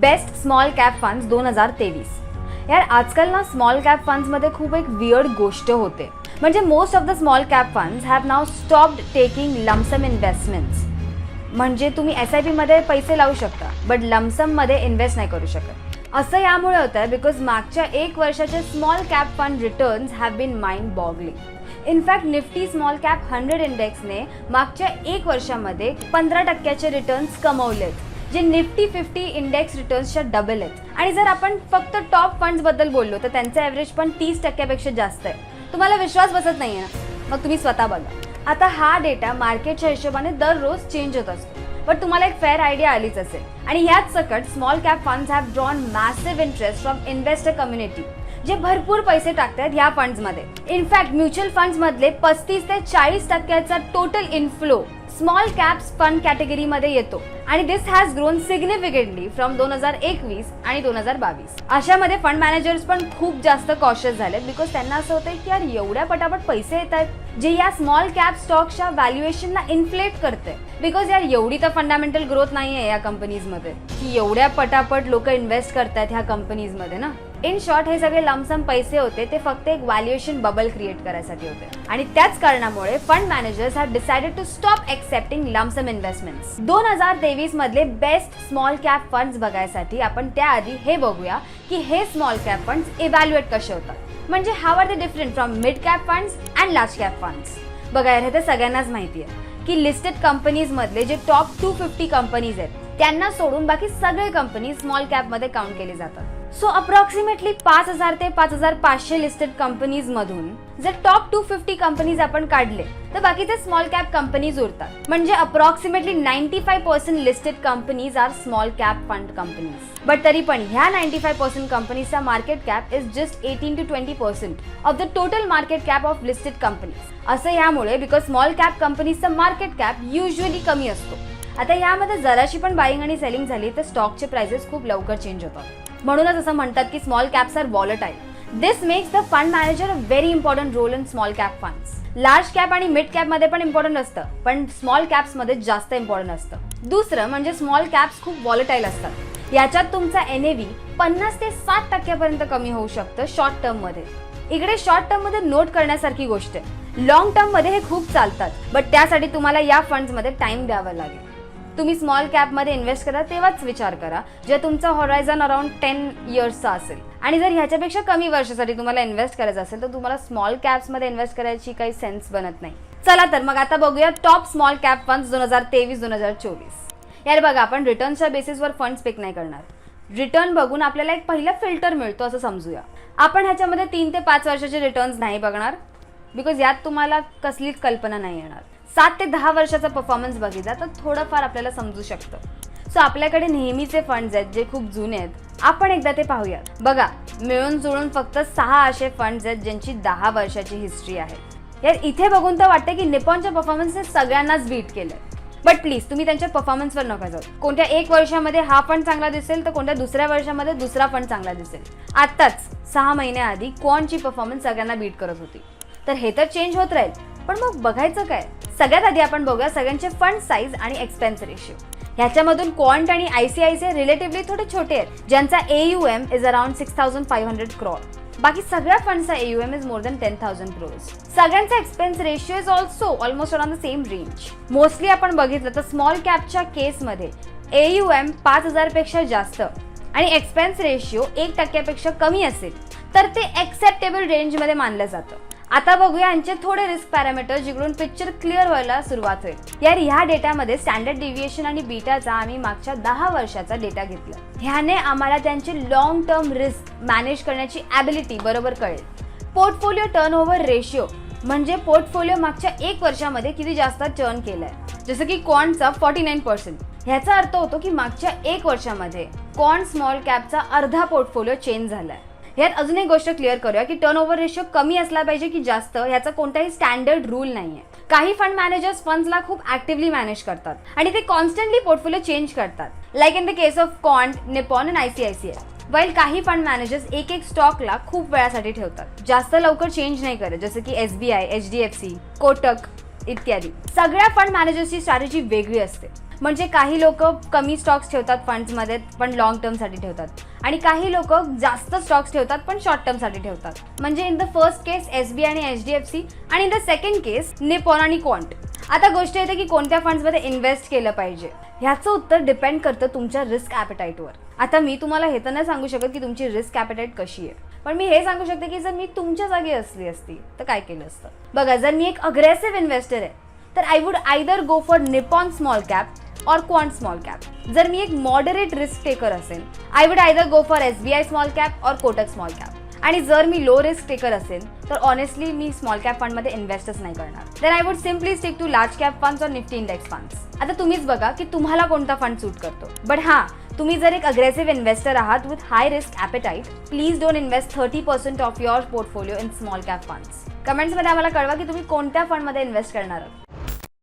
Best small cap funds दोन हजार तेवीस. यार आजकाल ना स्मॉल कॅप फंड्समध्ये खूप एक वियर्ड गोष्ट होते. म्हणजे most of the small cap funds have now stopped taking lump sum investments. म्हणजे तुम्ही एस आय पीमध्ये पैसे लावू शकता बट लमसममध्ये इन्व्हेस्ट नाही करू शकत. असं यामुळे होतं आहे बिकॉज मागच्या एक वर्षाचे small cap fund returns have been mind boggling in fact Nifty small cap hundred इंडेक्सने मागच्या एक वर्षामध्ये पंधरा टक्क्याचे रिटर्न्स कमवलेत. जे निफ्टी फिफ्टी इंडेक्स रिटर्न्सच्या डबल आहेत. आणि जर आपण फक्त टॉप फंड्सबद्दल बोललो तर त्यांचं ॲव्हरेज पण तीस टक्क्यापेक्षा जास्त आहे. तुम्हाला विश्वास बसत नाही आहे ना? मग तुम्ही स्वतः बघा. आता हा डेटा मार्केटच्या हिशोबाने दररोज चेंज होत असतो. पण तुम्हाला एक फेअर आयडिया आलीच असेल. आणि ह्याच सकट small cap funds have drawn massive interest from investor community जे भरपूर पैसे टाकतात ह्या फंड्समध्ये इनफॅक्ट म्युच्युअल फंड्समधले पस्तीस ते चाळीस टक्क्याचा total inflow small caps fund कॅटेगरीमध्ये येतो. आणि this has grown significantly from दोन हजार एकवीस आणि दोन हजार बावीस. अशामध्ये फंड मॅनेजर्स पण खूप जास्त कॉशियस झाले बिकॉज त्यांना असं होतं की यार एवढ्या पटापट पैसे येत आहेत जे या स्मॉल कॅप स्टॉकच्या व्हॅल्युएशनला इन्फ्लेट करते बिकॉज यार एवढी तर फंडामेंटल ग्रोथ नाही आहे या कंपनीजमध्ये की एवढ्या पटापट लोक इन्व्हेस्ट करतात ह्या कंपनीजमध्ये ना. इन शॉर्ट हे सगळे लमसम पैसे होते ते फक्त एक व्हॅल्युएशन बबल क्रिएट करायसाठी होते. आणि त्याच कारणामुळे fund managers have decided to stop accepting lump sum investments दोन हजार तेवीस मधले बेस्ट स्मॉल कॅप फंड्स बघायसाठी आपण त्याआधी हे बघूया की हे स्मॉल कॅप फंड्स इव्हॅल्युएट कसे होतात. म्हणजे how are the different from mid cap funds and large cap funds बघा हे तर सगळ्यांनाच माहिती आहे की लिस्टेड कंपनीज मधले जे टॉप टू फिफ्टी कंपनीज आहेत त्यांना सोडून बाकी सगळे कंपनी स्मॉल कॅपमध्ये काउंट केले जातात. सो अप्रॉक्सिमेटली पाच हजार ते पाच हजार पाचशे लिस्टेड कंपनीज मधून जर टॉप टू फिफ्टी कंपनीज आपण काढले तर बाकीचे स्मॉल कॅप कंपनीज उरतात. म्हणजे approximately ninety five percent listed companies are small cap fund companies but तरी पण ह्या ninety five percent कंपनीजचा market cap is just eighteen to twenty percent of the total market cap of listed companies असं यामुळे because small cap कंपनीजचा market cap usually कमी असतो. आता यामध्ये जराशी पण बाईंग आणि सेलिंग झाली तर स्टॉकचे प्राइसेस खूप लवकर चेंज होतात. म्हणूनच असं म्हणतात की small caps are volatile this makes the fund manager a very important role in small cap funds large cap आणि मिड कॅपमध्ये पण इम्पॉर्टंट असतं पण स्मॉल कॅप्समध्ये जास्त इम्पॉर्टंट असतं. दुसरं म्हणजे स्मॉल कॅप्स खूप वॉलटाईल असतात. याच्यात तुमचा एन ए व्ही पन्नास ते सात टक्क्यापर्यंत कमी होऊ शकतं शॉर्ट टर्ममध्ये. इकडे शॉर्ट टर्ममध्ये नोट करण्यासारखी गोष्ट आहे. लॉंग टर्ममध्ये हे खूप चालतात बट त्यासाठी तुम्हाला या फंड्समध्ये टाइम द्यावा लागेल. तुम्ही स्मॉल कॅपमध्ये इन्व्हेस्ट करा तेव्हाच विचार करा. जे तुमचा हॉरायझन अराउंड टेन इयर्सचा असेल आणि जर ह्याच्यापेक्षा कमी वर्षासाठी तुम्हाला इन्व्हेस्ट करायचं असेल तर तुम्हाला स्मॉल कॅप्समध्ये इन्व्हेस्ट करायची काही सेन्स बनत नाही. चला तर मग आता बघूया टॉप स्मॉल कॅप फंड्स दोन हजार तेवीस दोन हजार चोवीस. यार बघा आपण रिटर्नच्या बेसिसवर फंड्स पिक नाही करणार. रिटर्न बघून आपल्याला एक पहिला फिल्टर मिळतो असं समजूया. आपण ह्याच्यामध्ये तीन ते पाच वर्षाचे रिटर्न्स नाही बघणार बिकॉज यात तुम्हाला कसलीच कल्पना नाही येणार. सात ते दहा वर्षाचा परफॉर्मन्स बघितला तर थोडंफार आपल्याला समजू शकतं. सो आपल्याकडे नेहमीचे फंड्स आहेत जे खूप जुने आहेत. आपण एकदा ते पाहूयात. बघा मिळून जुळून फक्त सहा असे फंड्स आहेत ज्यांची दहा वर्षाची हिस्ट्री आहे. यार इथे बघून तर वाटतं की निपॉनच्या परफॉर्मन्सने सगळ्यांनाच बीट केलंय. बट प्लीज तुम्ही त्यांच्या परफॉर्मन्सवर नका जाऊ. कोणत्या एक वर्षामध्ये हा फंड चांगला दिसेल तर कोणत्या दुसऱ्या वर्षामध्ये दुसरा फंड चांगला दिसेल. आत्ताच सहा महिन्याआधी कॉनची परफॉर्मन्स सगळ्यांना बीट करत होती. तर हे तर चेंज होत राहील. पण मग बघायचं काय? सगळ्यात आधी आपण बघूया सगळ्यांचे फंड साईज आणि एक्सपेन्स रेशिओ ह्याच्यामधून क्वांट आणि I C I C relatively थोडे छोटे आहेत ज्यांचा ए you M is around six thousand five hundred crore बाकी सगळ्या फंडचा ए M is more than ten thousand crores सगळ्यांचा expense ratio is also almost around the same range mostly आपण बघितलं तर स्मॉल कॅपच्या केसमध्ये ए एम पाच हजारपेक्षा जास्त आणि एक्सपेन्स रेशिओ एक टक्क्यापेक्षा कमी असेल तर ते एक्सेप्टेबल रेंजमध्ये मानलं जातं. आता बघूया यांचे थोडे रिस्क पॅरामीटर जिकडून पिक्चर क्लिअर व्हायला सुरुवात होईल. यार ह्या डेटामध्ये स्टँडर्ड डिव्हिएशन आणि बीटाचा आम्ही मागच्या दहा वर्षाचा डेटा घेतला. ह्याने आम्हाला त्यांची लॉंग टर्म रिस्क मॅनेज करण्याची ॲबिलिटी बरोबर कळेल. पोर्टफोलिओ टर्न ओव्हर रेशिओ म्हणजे पोर्टफोलिओ मागच्या एक वर्षामध्ये किती जास्त टर्न केलाय. जसं की कॉनचा फॉर्टी नाईन पर्सेंट ह्याचा अर्थ होतो की मागच्या एक वर्षामध्ये कॉन स्मॉल कॅपचा अर्धा पोर्टफोलिओ चेंज झालाय. यात अजून एक गोष्ट क्लिअर करूया की टर्न ओव्हर रेशो कमी असला पाहिजे की जास्त याचा कोणताही स्टँडर्ड रूल नाहीये. काही फंड मॅनेजर्स फंड्सला खूप ऍक्टिव्हली मॅनेज करतात आणि ते कॉन्स्टंटली पोर्टफोलिओ चेंज करतात. Like in the case of Quant Nippon and ICICI while काही फंड मॅनेजर्स एक एक स्टॉकला खूप वेळासाठी ठेवतात. जास्त लवकर चेंज नाही करत जसं की S B I H D F C Kotak इत्यादी. सगळ्या फंड मॅनेजर्सची स्ट्रॅटेजी वेगळी असते. म्हणजे काही लोक कमी स्टॉक्स ठेवतात फंड्समध्ये पण लॉंग टर्मसाठी ठेवतात. आणि काही लोक जास्त स्टॉक्स ठेवतात पण शॉर्ट टर्मसाठी ठेवतात. म्हणजे in the first case S B आणि एच डी एफ सी आणि in the second case Nippon आणि क्वांट आता गोष्ट येते की कोणत्या फंड्समध्ये इन्व्हेस्ट केलं पाहिजे? ह्याचं उत्तर डिपेंड करतं तुमच्या रिस्क ॲपेटाईटवर आता मी तुम्हाला हे तर नाही सांगू शकत की तुमची रिस्क ॲपेटाईट कशी आहे. पण मी हे सांगू शकते की जर मी तुमच्या जागी असली असती तर काय केलं असतं? बघा जर मी एक अग्रेसिव्ह इन्व्हेस्टर आहे तर I would either go for Nippon small cap और क्वांट स्मॉल कॅप जर मी एक मॉडरेट रिस्क टेकर असेल I would either go for S B I small cap और कोटक स्मॉल कॅप आणि जर मी लो रिस्क टेकर असेल तर ऑनेस्टली मी स्मॉल कॅप फंडमध्ये इन्व्हेस्टच नाही करणार. Then I would simply stick to large cap funds और निफ्टी इंडेक्स फंड्स आता तुम्हीच बघा की तुम्हाला कोणता फंड सूट करतो. बट हां तुम्ही जर एक अग्रेसिव्ह इन्व्हेस्टर आहात with high risk appetite please don't invest thirty percent of your portfolio in small cap funds कमेंट्समध्ये आम्हाला कळवा की तुम्ही कोणत्या फंडमध्ये इन्व्हेस्ट करणार आहात.